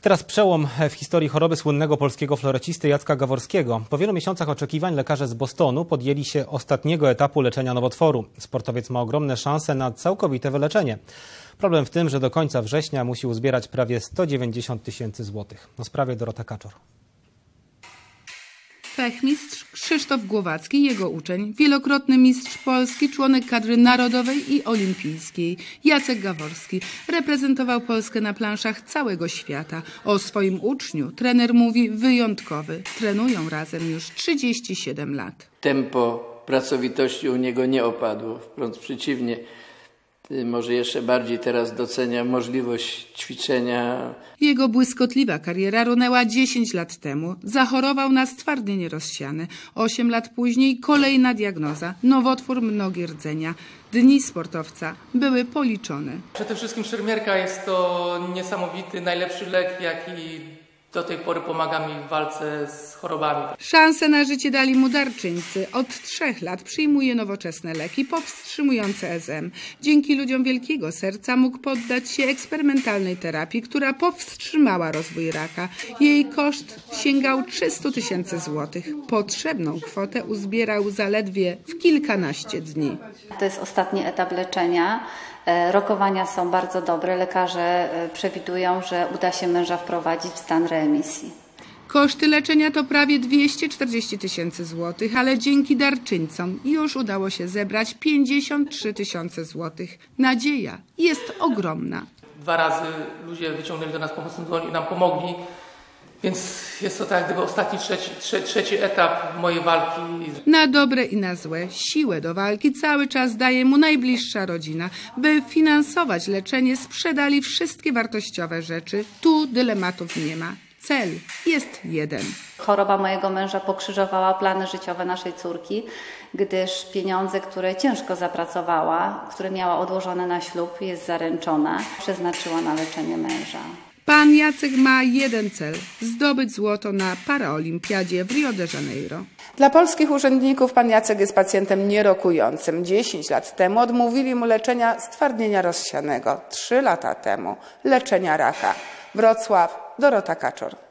Teraz przełom w historii choroby słynnego polskiego florecisty Jacka Gaworskiego. Po wielu miesiącach oczekiwań lekarze z Bostonu podjęli się ostatniego etapu leczenia nowotworu. Sportowiec ma ogromne szanse na całkowite wyleczenie. Problem w tym, że do końca września musi uzbierać prawie 190 tysięcy złotych. O sprawie Dorota Kaczor. Fechmistrz Krzysztof Głowacki, jego uczeń, wielokrotny mistrz Polski, członek kadry narodowej i olimpijskiej, Jacek Gaworski, reprezentował Polskę na planszach całego świata. O swoim uczniu trener mówi wyjątkowy. Trenują razem już 37 lat. Tempo pracowitości u niego nie opadło, wprost przeciwnie. Y, Może jeszcze bardziej teraz docenia możliwość ćwiczenia. Jego błyskotliwa kariera runęła 10 lat temu. Zachorował na stwardnienie rozsiane. 8 lat później kolejna diagnoza nowotwór mnogi rdzenia. Dni sportowca były policzone. Przede wszystkim szermierka jest to niesamowity, najlepszy lek, jaki do tej pory pomaga mi w walce z chorobami. Szansę na życie dali mu darczyńcy. Od trzech lat przyjmuje nowoczesne leki powstrzymujące SM. Dzięki ludziom wielkiego serca mógł poddać się eksperymentalnej terapii, która powstrzymała rozwój raka. Jej koszt sięgał 300 tysięcy złotych. Potrzebną kwotę uzbierał zaledwie w kilkanaście dni. To jest ostatni etap leczenia. E, Rokowania są bardzo dobre. Lekarze e, przewidują, że uda się męża wprowadzić w stan remisji. Koszty leczenia to prawie 240 tysięcy złotych, ale dzięki darczyńcom już udało się zebrać 53 tysiące złotych. Nadzieja jest ogromna. Dwa razy ludzie wyciągnęli do nas pomocną dłoń i nam pomogli, więc jest to tak gdyby ostatni, trzeci, trze, trzeci etap mojej walki. Na dobre i na złe siłę do walki cały czas daje mu najbliższa rodzina. By finansować leczenie, sprzedali wszystkie wartościowe rzeczy. Tu dylematów nie ma. Cel jest jeden. Choroba mojego męża pokrzyżowała plany życiowe naszej córki, gdyż pieniądze, które ciężko zapracowała, które miała odłożone na ślub, jest zaręczona, przeznaczyła na leczenie męża. Pan Jacek ma jeden cel zdobyć złoto na paraolimpiadzie w Rio de Janeiro. Dla polskich urzędników pan Jacek jest pacjentem nierokującym. 10 lat temu odmówili mu leczenia stwardnienia rozsianego. 3 lata temu leczenia raka. Wrocław, Dorota Kaczor.